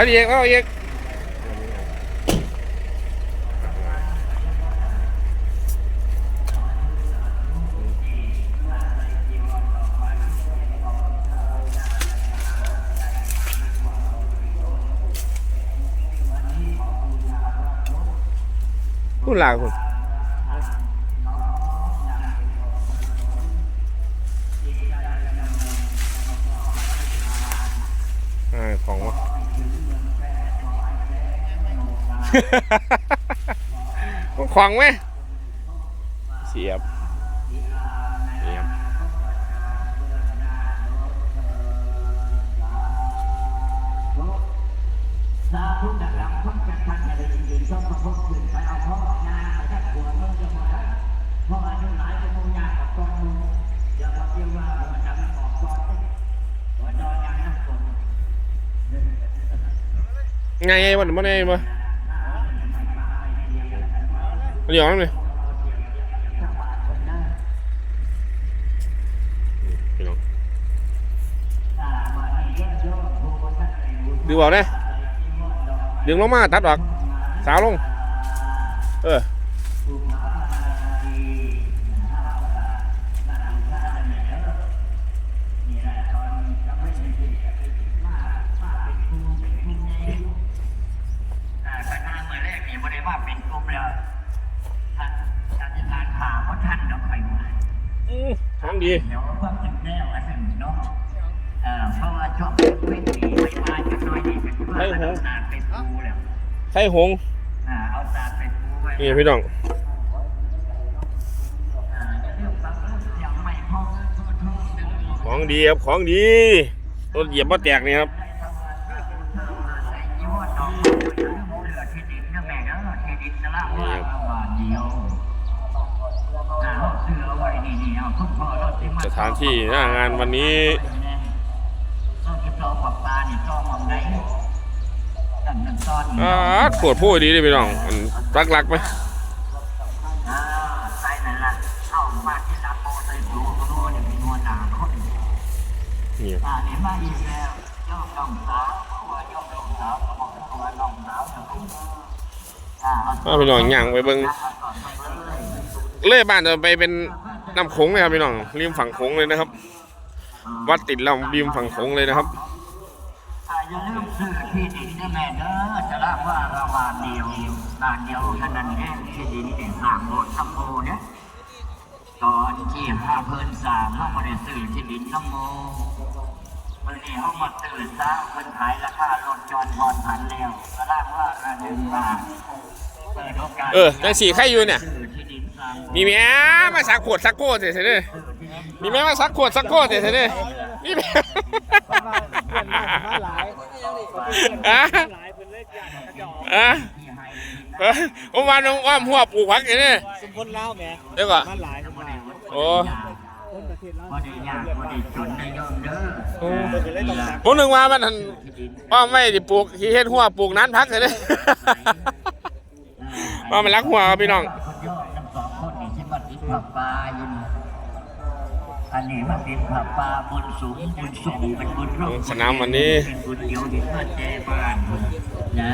แล้วอีกแล้วอีกคุณหลากคุณ ขวางไหมเสียบเสียบสาธุดังหลันจะไงๆชอบมดหัวเมื่อจะหมดแล้วพ่ออายุหลายจะมูยากับตอนมูอย่าบอกเรียกว่าหัวจำออกตอนหัวจอยางน้ำฝนไงไงมันมันไงมา เดี๋ยวนั่นเลยดึงบอกได้ดึงลงมาตัดออกสาวลง เอออ่าคณะเมื่อแรกนี่ไม่ได้ว่าเป็นกลุ่มแล้ว ท่านเราไปมาอื้อของดี เดี๋ยวเพิ่มถึงแนวอันหนึ่งเนาะเอ่อเพราะว่าช่วงเป็นวิธีไม่มาจะน้อยนี่เป็นเพื่อนเอาสารไปปูแล้วไข่หงส์อ่าเอาสารไปปูไว้นี่พี่น้อง อ่าจะเรื่องฟังเรื่องเสียงไม่พอโทษโทษดึงหมดของดีครับ ของดีรถเหยียบมาแตกนี่ครับใส่ยี่ห้อน้ สือที่ดินนะแม่เด้อที่ดินนะล่ะว่าเอาบาทเดียวอ่าเอาเสือไว้นี่นี่เอาทุกพ่อรถที่มาสถานที่หน้างานวันนี้ต้องคิดรอปรับปลานี่จอมองไหนตั้งแต่ตอนอ่าปวดผู้ดีเลยพี่น้องมันรักรักไหมอ่าใส่นั่นละเข้ามาที่ลาโปใส่ดูดูเนี่ยเป็นหัวหน้าคนนี่อ่าเห็นมาอีกแล้วย่อมน้องสาวเพราะว่าย่อมน้องสาวก็บอกว่าน้องสาวจะเป็นอ่าเอาเอาพี่น้องย่างไปเบิ่งก่อนไป เลยเลื่อยบ้านจะไปเป็นน้ำโขงเลยครับพี่น้องริมฝั่งโขงเลยนะครับ วัดติดลำริมฝั่งโขงเลยนะครับอ่าอย่าลืมซื้อที่ดินนะแม่เด้อจะรับว่าเราบาทเดียวบาทเดียวเท่านั้นเองที่ดินเนี่ยสร้างโบสถ์ทำโบเนี่ยตอนที่ห้าเพิ่นสามเขามาได้ซื้อที่ดินน้ำโมมื่อนี้เขามาตื่นซะเพิ่นขายราคารถจอดพรผันแล้วก็ร่างว่าระหนึ่งบาทเปิดโอกาสเออจังสี่ใครอยู่เนี่ย มีแม่มาสักขวดสักโคตรเสร็จเลยมีแม่มาสักขวดสักโคตรเสร็จเลยมีแม่อะอะเออผมว่าน้องอ้อมหัวปลูกผักอย่างนี้สมพลเล่าแหมเดี๋ยวก่อนโอ้คนประเด้ยากบ่ได้จนในย่อมเด้อโอ้ผมนึกว่ามันหั่นอ้อมไม่ดิปลูกที่เฮ็ดหัวปลูกนั้นพักเลยว่ามันรักหัวพี่น้อง ผับปลาอยู่นี่อันนี้มาติดผับปลาบนสูงบนสูงเป็นบนร่มสนามวันนี้ เป็นบุญเดียวที่เพื่อนแจบ้านนะ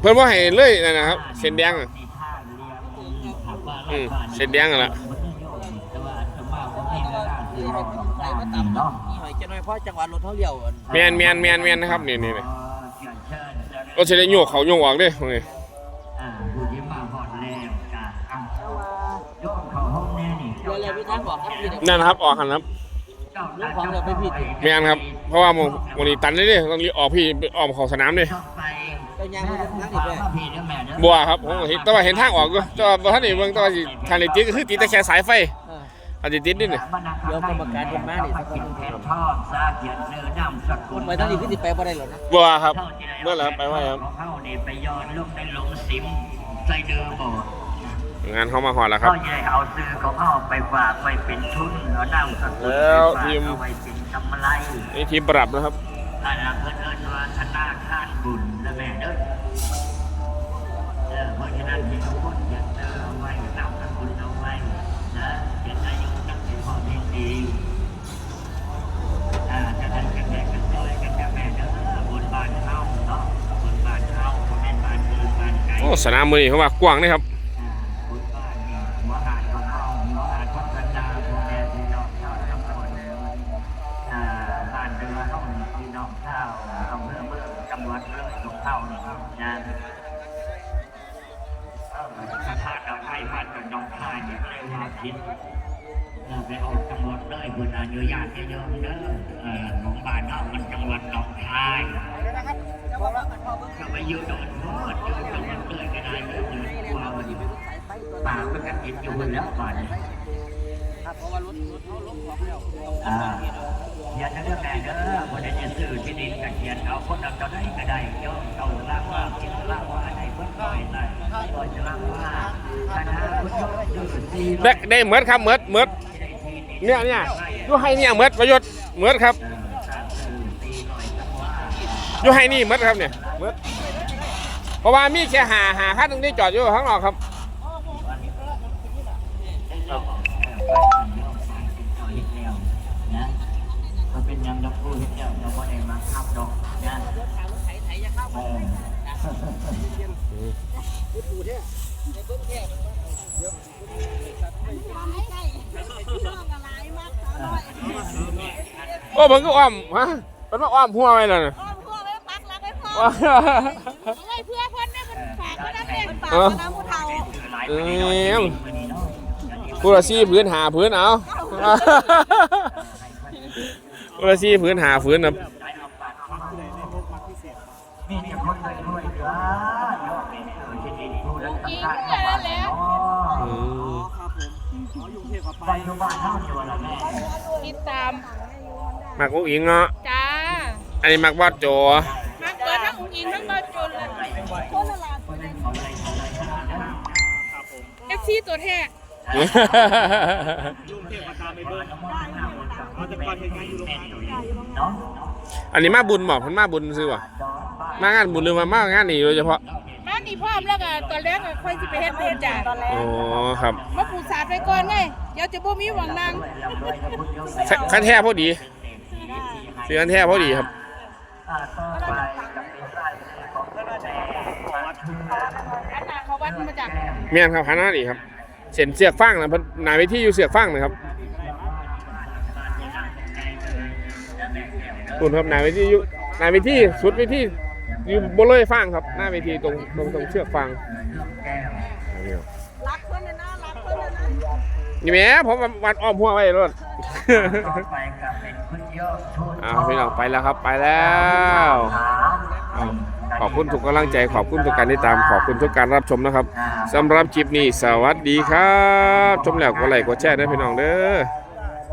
เพื่อนว่าให้เลยนั่นนะครับเส้นแดงอะนี่ท่าเรียงขับบ้านอืมบ้านเส้นแดงอะล่ะมันไม่โยมแต่ว่าจะมาบ่ให้เวลาซื้อของต่างๆนี่เนาะนี่หอยเจ้าน้อยพ่อจังหวัดรถเท่าเดียวอันแมนแมนแมนแมนนะครับนี่นี่นี่อ๋อเชิญเชิญเชิญก็จะได้โยกเขาโยกออกเด้โอ น่นี่เดี๋ยวเลยพี่ท่านบอกครับพี่เด็กนั่นนะครับออกหันครับเจ้าเรื่องของเราไปผิดอีกแมนครับ เพราะว่าโมวันนี้ตันเลยเด้ต้องรีบออกพี่ออกเขาสนามเด้ชอบไปก็ยังไม่ได้นั่งอีกเลยมาพี่เด้อแม่เด้อบัวครับผมก็เห็นแต่ว่าเห็นทางออกก็แต่ว่าท่านนี่เบิ่งแต่ว่าสิทางนี้ติดก็คือติดแต่แค่สายไฟเอออาจจะติดนิดหนึงเดี๋ยวกรรมการเห็นมานี่สักคนเขียนทอดซาเขียนเนื้อน้ำสกุลไปทางนี้คือสิไปบ่ได้หรอกนะบัวครับเมื่อไหร่ไปว่าครับเข้านี่ไปย้อนลูกในหลงสิมใส่เดิมบ่ งานเข้ามาหอดแล้วครับก็จะเอาซื้อของเขาไปฝากไปเป็นทุนเอาน้ำสกุลแล้วไปฝากทีม เอาไว้เป็นกำไรนี่ทีมปรับนะครับอันนั้นเพิ่นเอิ้นว่าธนาคารบุญนะแม่เด้อเออเพราะฉะนั้นที่ทุกคนอย่าเจอเอาไว้นำสกุลเอาไว้นะเจ็ดอายุตั้งแต่พ่อเพียงดีอ่าจะทันกันแม่กันซอยกันกับแม่เด้อบนบ้านเฮาสนามมือนี่เขาว่ากว้างนะครับบุญบ้านนี่ หัวหาดของเราหัวหาดพัฒนาพ่อแม่พี่น้องชาวจังหวัดบ้านเรือห้องพี่น้องชาวอำเภอเมืองจังหวัดเลยลูกเท่านี่นะสภาพเราไทยพันกับน้องชายเนี่ยเรียกว่าพิษเราไปออกจังหวัดเลยคุณอนุญาตให้เยอะเด้อเออหนองบ้านเฮามันจังหวัดหนองคายก็ไปอยู่โดนโทษอยู่จังหวัดเลยก็ได้เลยอยู่ว่าวันนี้ ปากมันก็กินอยู่แล้วก่อนอ่าเขียนเรื่องแม่เด้อคนได้จะซื้อที่ดินกับเขียนเอาคนเอาเท่าไหนก็ได้ย่อมเอาล่างว่าคิดล่างว่าได้เพิ่มหน่อยหน่อยจะล่างว่าคณะคุณยกซื้อสี่ได้ได้เหมือนครับเหมือนเหมือนเนี่ยเนี่ยยูให้เนี่ยเหมือนประโยชน์เหมือนครับยูให้นี่เหมือนครับเนี่ยเหมือนเพราะว่ามีแค่หาหาคันตรงนี้จอดอยู่ข้างนอกครับ นะก็เป็นยังดับพูดเจ้าเราก็ได้มาขับดอกนะเออโอ้ผมก็อ้อมฮะมันมาอ้อมหัวไปแล้วนะพ่อพ่อไว้ปักหลักไว้พ่อเอาไว้เพื่อเพิ่นได้เพิ่นฝากเพิ่นได้เพิ่นฝากน้ำผู้เฒ่าเอ็ม กูละซี่พื้นหาพื้นเอากูละซี่พื้นหาพื้นนะมีแต่คนรวยๆเด้อยอดเป็นเออที่ดินผู้แล้วตั้งค่าบ้านเนาะอืมไปอยู่บ้านเฮาอยู่ละแม่ติดตา มมักอุ้งอิงเนาะจ้าอันนี้มักบอดโจมักเปิดทั้งอุ้งอิงทั้งบอลจุนเลยคนละลานเอฟซีตัวแท้เนาะอันนี้มาบุญบอกพันมาบุญซื้อวะมางานบุญหรือมามางานนี่โดยเฉพาะมานี่พร้อมแล้วก็ตอนแรกก็ค่อยสิไปเฮ็ดบุญจ้ะอ๋อครับมาปูสาดไปก่อนไงเดี๋ยวจะบ่มีหวังนางคันแท้พอดีซื้อคันแท้พอดีครับอ่าต่อไปกับเป็นรายชื่อของแม่วัดทุ่งนาอันน่ะเขาวัดมาจาก เมียนครับคันหน้าดีครับ เส้นเสือกฟางนะเพิ่นหนาเวทีอยู่เสือกฟางนะครับคุณครับหนาเวทีอยู่หนาเวทีสุดเวทีอยู่บนเลยฟางครับ หน้าเวทีตรงตรงตรงเชือกฟางรักเพิ่นนะรักเพิ่นนะนี่แหม่ผมวัดอ้อมหัวไว้รถต่อไปกับเป็นคุณโยมทุนอ้าวพี่น้องไปแล้วครับไปแล้วอ้าวขอบคุณทุกกำลังใจขอบคุณทุกการติดตามขอบคุณทุกการรับชมนะครับ สำหรับคลิปนี้สวัสดีครับ ชมแล้วกดไลค์กดแชร์ด้พี่น้องเด้อ